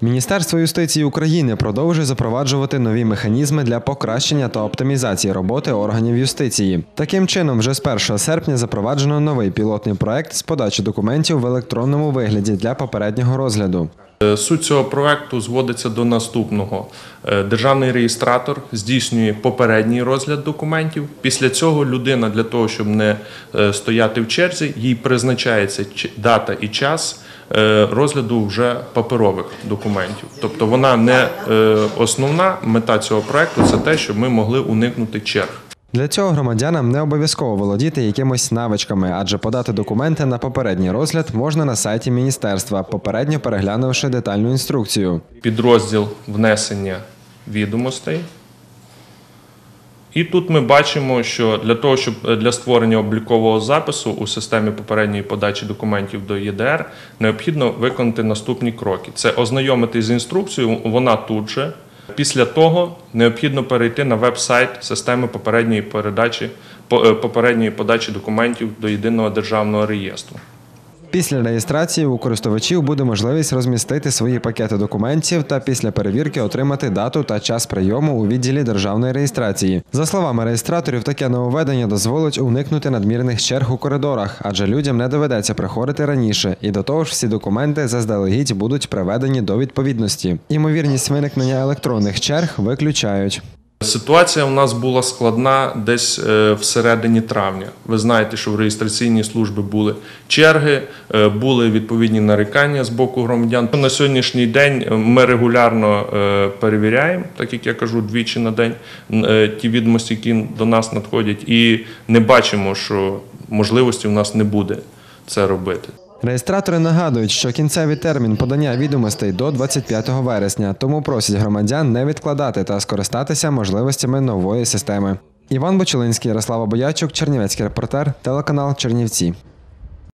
Міністерство юстиції України продовжує запроваджувати нові механізми для покращення та оптимізації роботи органів юстиції. Таким чином, вже з 1 серпня запроваджено новий пілотний проект з подачі документів в електронному вигляді для попереднього розгляду. Е, Суть цього проекту зводиться до наступного: Е, державний реєстратор здійснює попередній розгляд документів. Після цього людина для того, щоб не е, стояти в черзі, їй призначається дата і час розгляду вже паперових документів. Тобто вона не е, основна мета цього проекту це те, щоб ми могли уникнути черг. Для цього громадянам не обов'язково володіти якимось навичками, адже подати документи на попередній розгляд можна на сайті міністерства, попередньо переглянувши детальну інструкцію. підрозділ внесення відомостей. І тут ми бачимо, що для того, щоб е, для створення облікового запису у системі попередньої подачі документів до ЄДР необхідно виконати наступні кроки: це ознайомитись з інструкцією, вона тут же. Після того необхідно перейти на веб-сайт системи попередньої передачі е, попередньої подачі документів до єдиного державного реєстру. Після реєстрації у користувачів буде можливість розмістити свої пакети документів та після перевірки отримати дату та час прийому у відділі державної реєстрації. За словами реєстраторів, таке нововведення дозволить уникнути надмірних черг у коридорах, адже людям не доведеться приходити раніше, і до того ж всі документи заздалегідь будуть приведені до відповідності. Імовірність виникнення електронних черг виключають. Ситуація у нас була складна десь е, всередині травня. Ви знаєте, що в реєстраційній службі були черги, е, були відповідні нарікання з боку громадян. На сьогоднішній день е, ми регулярно перевіряємо, так як я кажу, двічі на день ті відомості, які до нас надходять, і не бачимо, що можливості у нас не буде це робити. Реєстратори нагадують, що кінцевий термін подання відомостей до 25 вересня, тому просять громадян не відкладати та скористатися можливостями нової системи. Іван Бочелинський, Ярослава Боячук, Чернівецький репортер, телеканал Чернівці.